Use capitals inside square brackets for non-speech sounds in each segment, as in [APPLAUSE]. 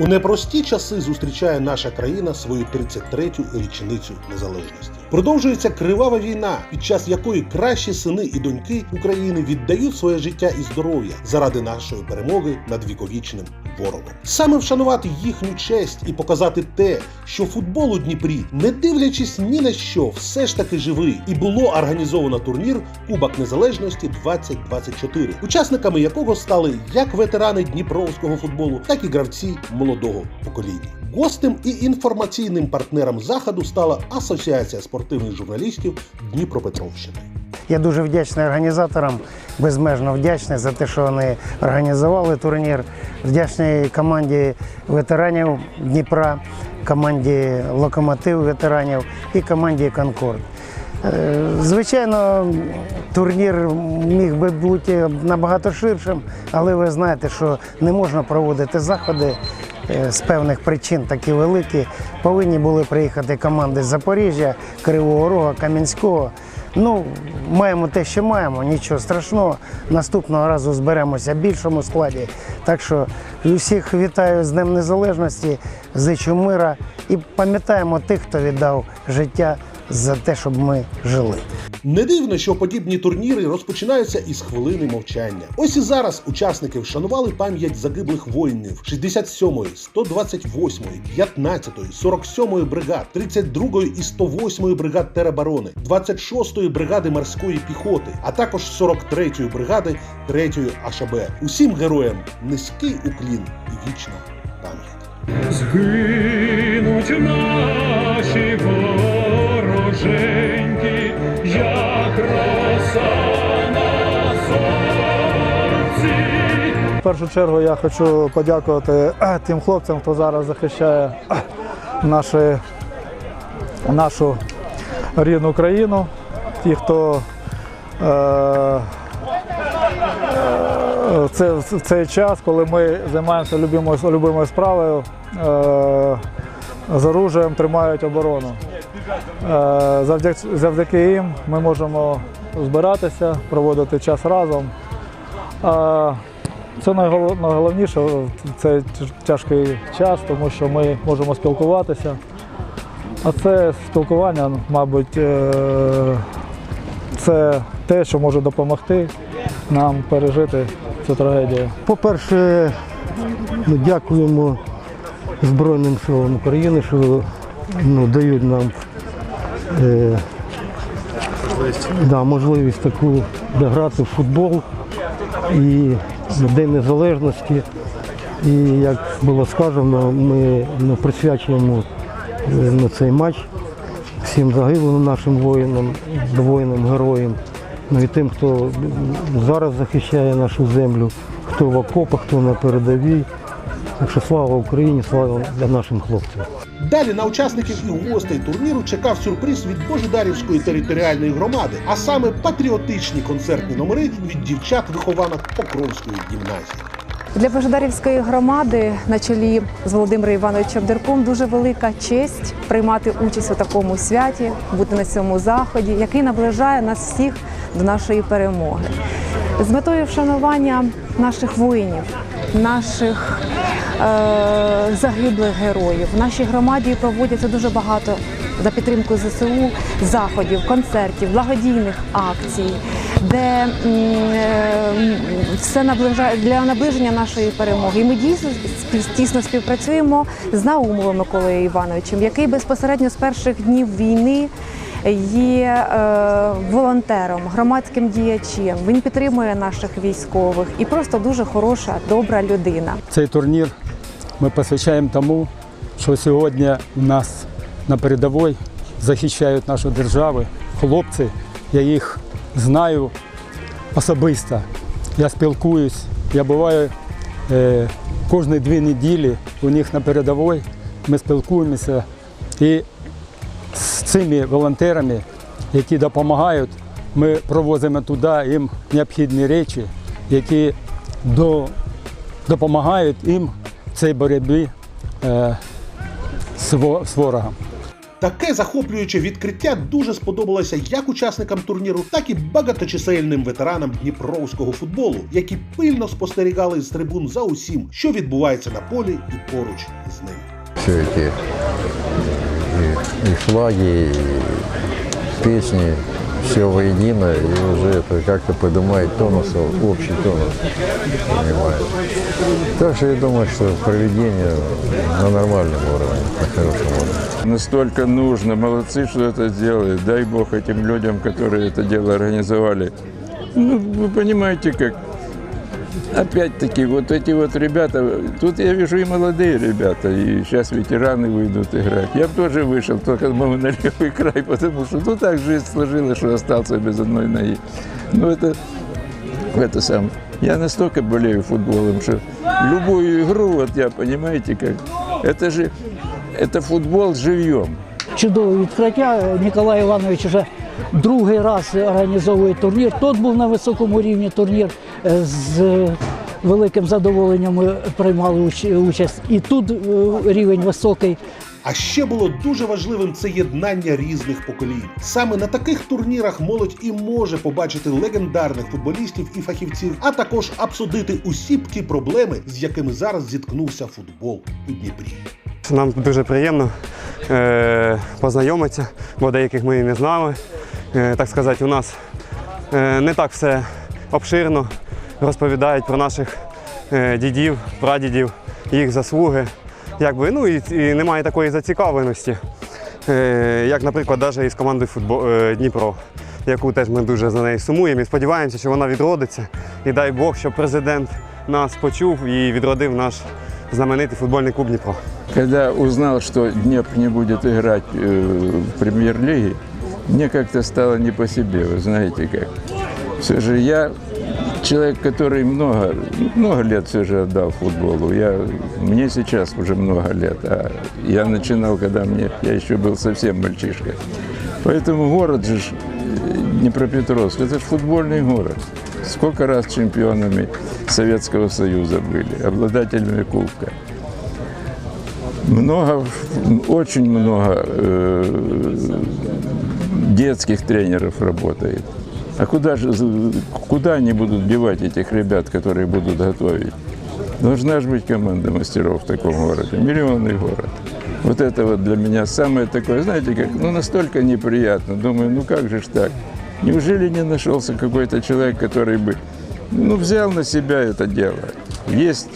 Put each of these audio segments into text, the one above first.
У непрості часи зустрічає наша країна свою 33-ю річницю незалежності. Продовжується кривава війна, під час якої кращі сини і доньки України віддають своє життя і здоров'я заради нашої перемоги над віковічним ворогом. Саме вшанувати їхню честь і показати те, що футбол у Дніпрі, не дивлячись ні на що, все ж таки живий, і було організовано турнір Кубок Незалежності 2024, учасниками якого стали як ветерани дніпровського футболу, так і гравці молодого покоління. Гостем і інформаційним партнером заходу стала Асоціація спортивних журналістів Дніпропетровщини. Я дуже вдячний організаторам, безмежно вдячний за те, що вони організували турнір. Вдячний команді ветеранів Дніпра, команді Локомотив ветеранів і команді Конкорд. Е, Звичайно, турнір міг би бути набагато ширшим, але ви знаєте, що не можна проводити заходи з певних причин такі великі. Повинні були приїхати команди з Запоріжжя, Кривого Рога, Кам'янського. Ну, маємо те, що маємо, нічого страшного. Наступного разу зберемося в більшому складі. Так що усіх вітаю з Днем Незалежності, зичу мира і пам'ятаємо тих, хто віддав життя за те, щоб ми жили. Не дивно, що подібні турніри розпочинаються із хвилини мовчання. Ось і зараз учасники вшанували пам'ять загиблих воїнів 67-ї, 128-ї, 15-ї, 47-ї бригад, 32-ї і 108-ї бригад тероборони, 26-ї бригади морської піхоти, а також 43-ї бригади 3-ї АШБ. Усім героям низький уклін і вічна пам'ять. Згинуть наші В першу чергу я хочу подякувати е, тим хлопцям, хто зараз захищає е, наші, нашу рідну країну, ті, хто е, е, це- в цей час, коли ми займаємося любимою, любимою справою, е, з оружієм тримають оборону. Е, Завдяки, їм ми можемо збиратися, проводити час разом. А Це найголов- найголовніше в цей тяжкий час, тому що ми можемо спілкуватися. А це спілкування, мабуть, е, це те, що може допомогти нам пережити цю трагедію. По-перше, ми дякуємо Збройним силам України, що ну, дають нам е, да, можливість таку грати в футбол і День Незалежності. І як було сказано, ми ну, присвячуємо е, на цей матч всім загиблим нашим воїнам, воїнам, героям, ну і тим, хто зараз захищає нашу землю, хто в окопах, хто на передовій. Так що слава Україні, слава для нашим хлопцям. Далі на учасників і гостей турніру чекав сюрприз від Божедарівської територіальної громади, а саме патріотичні концертні номери від дівчат-вихованок Покровської гімназії. Для Божедарівської громади на чолі з Володимиром Івановичем Дерком дуже велика честь приймати участь у такому святі, бути на цьому заході, який наближає нас всіх до нашої перемоги. З метою вшанування наших воїнів, наших загиблих героїв в нашій громаді проводяться дуже багато за підтримку ЗСУ заходів, концертів, благодійних акцій, де е, все наближає для наближення нашої перемоги. І ми дійсно тісно співпрацюємо з Наумовим Миколою Івановичем, який безпосередньо з перших днів війни. Є е, волонтером, громадським діячем. Він підтримує наших військових і просто дуже хороша, добра людина. Цей турнір ми посвячаємо тому, що сьогодні у нас на передовій захищають нашу державу хлопці. Я їх знаю особисто. Я спілкуюсь, я буваю е, кожні дві неділі у них на передовій. Ми спілкуємося і цими волонтерами, які допомагають, ми провозимо туди їм необхідні речі, які до допомагають їм в цій боротьбі е, з з ворогом. Таке захоплююче відкриття дуже сподобалося як учасникам турніру, так і багаточисельним ветеранам дніпровського футболу, які пильно спостерігали з трибун за усім, що відбувається на полі і поруч з ним. все эти и, и флаги, и песни, все воедино, и уже это как-то поднимает тонус, общий тонус, понимаешь. Так что я думаю, что проведение на нормальном уровне, на хорошем уровне. Настолько нужно, молодцы, что это сделали. Дай бог этим людям, которые это дело организовали. Ну, вы понимаете, как Опять-таки, вот эти вот ребята, тут я вижу и молодые ребята, и сейчас ветераны выйдут играть. Я бы тоже вышел, только могу на левый край, потому что ну так жизнь сложилась, что остался без одной ноги. Ну это, это сам. Я настолько болею футболом, что любую игру, вот я, понимаете, как, это же, это футбол живьем. чудове відкриття. Ніколай Іванович вже другий раз організовує турнір. Тут був на високому рівні турнір е, з великим задоволенням ми приймали участь. І тут е, рівень високий. А ще було дуже важливим це єднання різних поколінь. Саме на таких турнірах молодь і може побачити легендарних футболістів і фахівців, а також обсудити усі ті проблеми, з якими зараз зіткнувся футбол у Дніпрі. Нам дуже приємно е, познайомитися, бо деяких ми і не знали. Е, так сказати, у нас е, не так все обширно розповідають про наших е, дідів, прадідів, їх заслуги. Якби, ну, і, і немає такої зацікавленості, е, як, наприклад, навіть із командою футбол, е, Дніпро, яку теж ми дуже за нею сумуємо і сподіваємося, що вона відродиться. І дай Бог, щоб президент нас почув і відродив наш знаменитий футбольний клуб Дніпро. Когда узнал, что Днепр не будет играть э, в премьер-лиге, мне как-то стало не по себе, вы знаете как. Все же я человек, который много, много лет все же отдал футболу. Я, мне сейчас уже много лет, а я начинал, когда мне, я еще был совсем мальчишкой. Поэтому город же э, Днепропетровск, это же футбольный город. Сколько раз чемпионами Советского Союза были, обладателями Кубка. Много, очень много э, детских тренеров работает. А куда же, куда они будут девать этих ребят, которые будут готовить? Должна же быть команда мастеров в таком городе, миллионный город. Вот это вот для меня самое такое, знаете, как, ну настолько неприятно. Думаю, ну как же ж так? Неужели не нашелся какой-то человек, который бы, ну, взял на себя это дело? Есть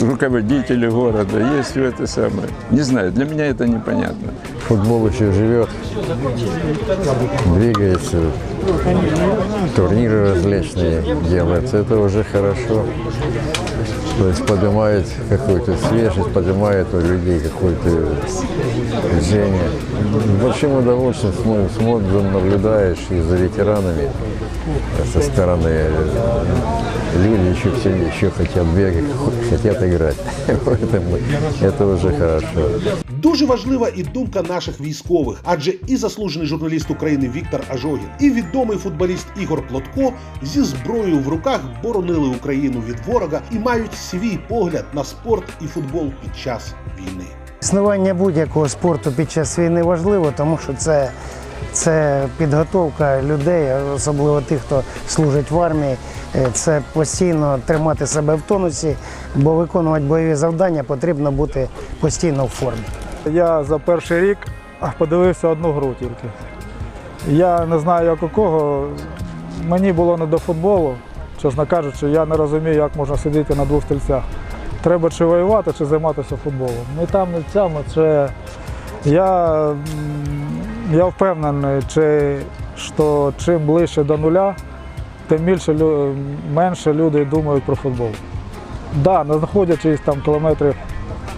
руководители города, есть все это самое. Не знаю, для меня это непонятно. Футбол еще живет, двигается, турниры различные делаются, это уже хорошо. То есть поднимает какую-то свежесть, поднимает у людей какое-то движение. Большим удовольствием смо- смотришь, наблюдаешь и за ветеранами со стороны. Люди еще все еще хотят бегать, хотят играть. [LAUGHS] Поэтому это уже хорошо. Дуже важлива і думка наших військових, адже і заслужений журналіст України Віктор Ажогін, і відомий футболіст Ігор Плотко зі зброєю в руках боронили Україну від ворога і мають свій погляд на спорт і футбол під час війни. Існування будь-якого спорту під час війни важливо, тому що це, це підготовка людей, особливо тих, хто служить в армії. Е, Це постійно тримати себе в тонусі, бо виконувати бойові завдання потрібно бути постійно в формі. Я за перший рік подивився одну гру тільки. Я не знаю, як у кого. Мені було не до футболу, чесно кажучи, я не розумію, як можна сидіти на двох стільцях. Треба чи воювати, чи займатися футболом. Не там, не в цьому. Це я, я впевнений, що чим ближче до нуля, тим більше менше люди думають про футбол. Так, да, знаходячись там кілометрів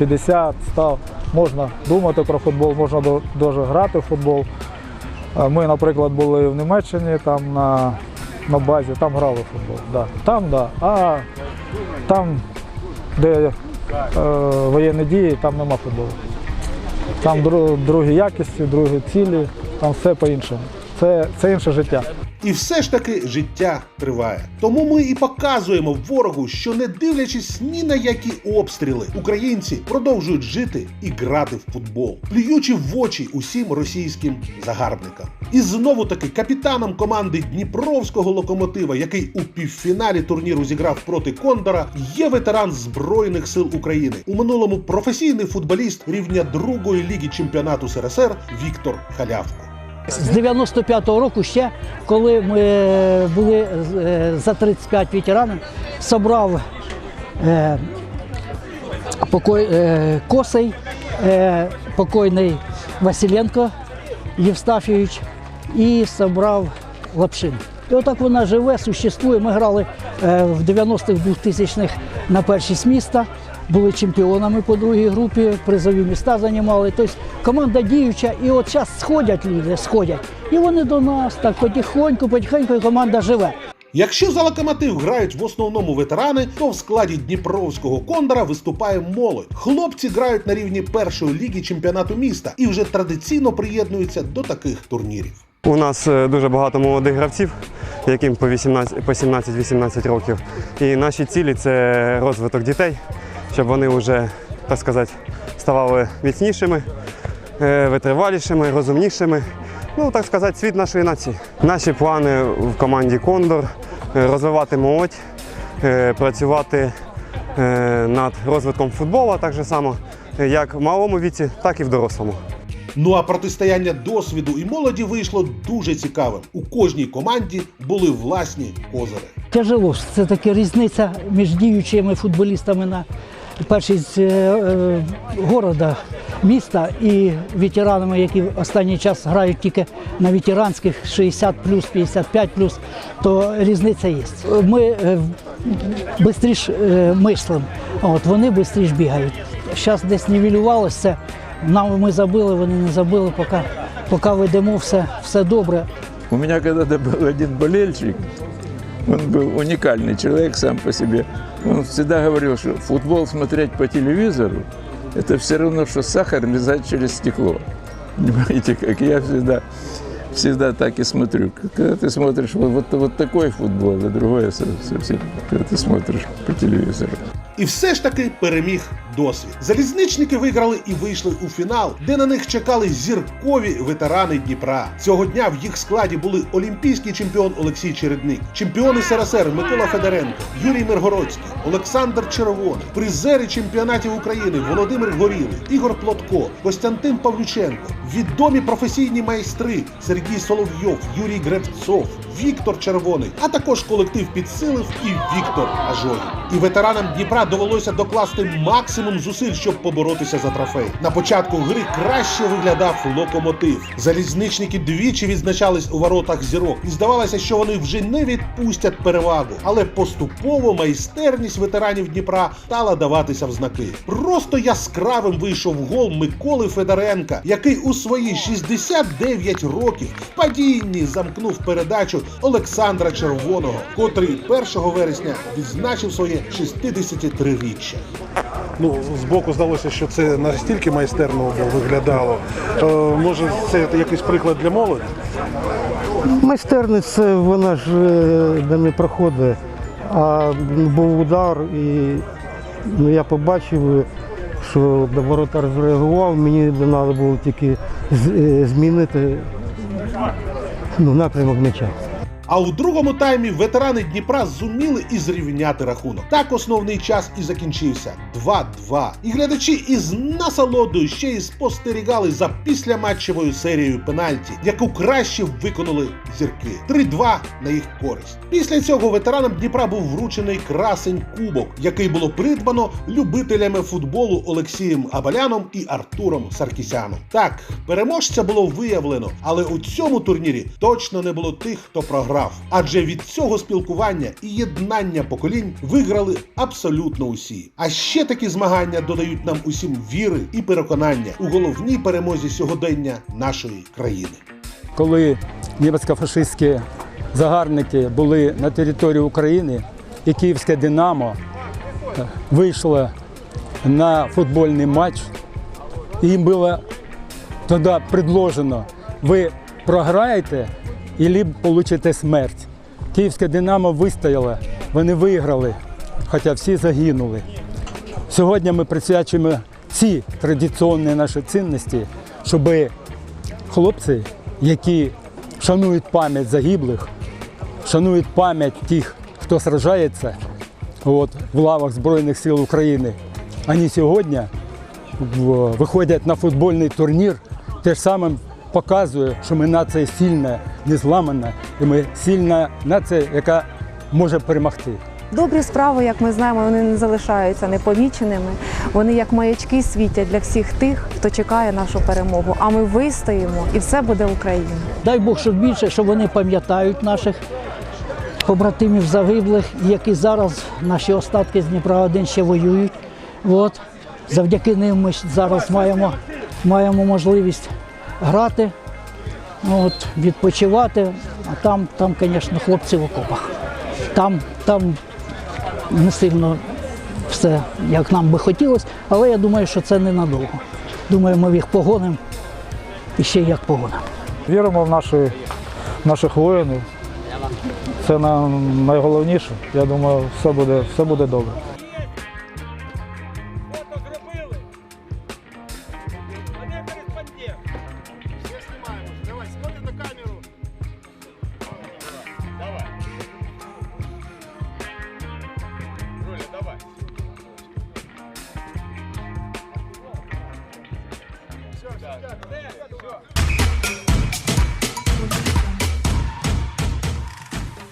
50-100, можна думати про футбол, можна дуже грати в футбол. Ми, наприклад, були в Німеччині там на, на базі, там грали в футбол. Да. Там, да. А там, де е, воєнні дії, там нема футболу. Там дру- другі якісті, другі цілі, там все по-іншому. Це, це інше життя. І все ж таки життя триває. Тому ми і показуємо ворогу, що не дивлячись ні на які обстріли, українці продовжують жити і грати в футбол, плюючи в очі усім російським загарбникам. І знову таки капітаном команди Дніпровського локомотива, який у півфіналі турніру зіграв проти Кондора, є ветеран Збройних сил України. У минулому професійний футболіст рівня другої ліги чемпіонату СРСР Віктор Халявко. З 95-го року ще, коли ми були е, за 35 ветеранів, собрав е, е, Косий, е, покойний Василенко Євстафійович і собрав Лапшин. І отак вона живе, существує. Ми грали е, в 90-х 2000-х на першість міста, були чемпіонами по другій групі, призові міста займали. Тобто команда діюча, і от зараз сходять люди, сходять. І вони до нас так потихоньку, потихеньку і команда живе. Якщо за локомотив грають в основному ветерани, то в складі Дніпровського кондора виступає молодь. Хлопці грають на рівні першої ліги чемпіонату міста і вже традиційно приєднуються до таких турнірів. У нас е, дуже багато молодих гравців, яким по 18 по 17-18 років. І наші цілі це розвиток дітей, щоб вони вже, так сказати, ставали міцнішими, е, витривалішими, розумнішими. Ну, так сказати, світ нашої нації. Наші плани в команді Кондор е, розвивати молодь, е, працювати над розвитком футболу так же само, як в малому віці, так і в дорослому. Ну а протистояння досвіду і молоді вийшло дуже цікавим. У кожній команді були власні козири. Тяжело. Це таки різниця між діючими футболістами на першій з е, е, города, міста і ветеранами, які останній час грають тільки на ветеранських 60 плюс, 55 плюс, то різниця є. Ми швидше мислимо, от вони швидше бігають. Зараз десь нівелювалося. Нам ми забили, вони не забили, поки, поки ведемо все, все добре. У меня когда-то один болельщик, он был уникальный человек сам по себе. Он всегда говорил, что футбол смотреть по телевизору – это все равно, что сахар лизать через стекло. Понимаете, как я всегда, всегда так и смотрю. Когда ты смотришь вот, вот, вот такой футбол, а другое совсем, когда ты смотришь по телевизору. І все ж таки переміг досвід. Залізничники виграли і вийшли у фінал, де на них чекали зіркові ветерани Дніпра. Цього дня в їх складі були олімпійський чемпіон Олексій Чередник, чемпіони СРСР Микола Федоренко, Юрій Миргородський, Олександр Червоний, призери чемпіонатів України Володимир Горілий, Ігор Плотко, Костянтин Павлюченко, відомі професійні майстри Сергій Соловйов, Юрій Гребцов, Віктор Червоний, а також колектив підсилив і Віктор Ажой. І ветеранам Дніпра довелося докласти максимум зусиль, щоб поборотися за трофей. На початку гри краще виглядав локомотив. Залізничники двічі відзначались у воротах зірок, і здавалося, що вони вже не відпустять перевагу. Але поступово майстерність ветеранів Дніпра стала даватися в знаки. Просто яскравим вийшов гол Миколи Федоренка, який у свої 69 років в падінні замкнув передачу Олександра Червоного, котрий 1 вересня відзначив своє 63-річчя. Ну, збоку здалося, що це настільки майстерно виглядало. Е, може, це якийсь приклад для молоді? Майстерність вона ж е, де не проходить, а був удар і ну, я побачив, що воротар зреагував, мені треба було тільки е, змінити ну, напрямок м'яча. А у другому таймі ветерани Дніпра зуміли і зрівняти рахунок. Так основний час і закінчився 2-2. І глядачі із насолодою ще й спостерігали за післяматчевою серією пенальті, яку краще виконали зірки. 3-2 на їх користь. Після цього ветеранам Дніпра був вручений красень кубок, який було придбано любителями футболу Олексієм Абаляном і Артуром Саркісяном. Так, переможця було виявлено, але у цьому турнірі точно не було тих, хто програв. Адже від цього спілкування і єднання поколінь виграли абсолютно усі. А ще такі змагання додають нам усім віри і переконання у головній перемозі сьогодення нашої країни. коли німецько-фашистські загарбники були на території України, і київське Динамо вийшло на футбольний матч, їм було тоді предложено, ви програєте, і ліб получите смерть. Київське Динамо вистояло, вони виграли, хоча всі загинули. Сьогодні ми присвячуємо ці традиційні наші цінності, щоб хлопці, які шанують пам'ять загиблих, шанують пам'ять тих, хто сражається от, в лавах Збройних сил України, вони сьогодні виходять на футбольний турнір, теж самим показує, що ми нація сильна, не зламана, і ми сильна нація, яка може перемогти. Добрі справи, як ми знаємо, вони не залишаються непоміченими. Вони як маячки світять для всіх тих, хто чекає нашу перемогу. А ми вистоїмо, і все буде Україна. Дай Бог, щоб більше, щоб вони пам'ятають наших побратимів загиблих, які зараз наші остатки з Дніпра 1 ще воюють. От. Завдяки ним ми зараз маємо, маємо можливість грати, от, відпочивати. А там, там, звісно, хлопці в окопах. Там, там не сильно все, як нам би хотілося, але я думаю, що це ненадовго. Думаю, ми їх погонимо і ще як погонимо. Віримо в наші, наших воїнів. Це найголовніше. Я думаю, все буде, все буде добре.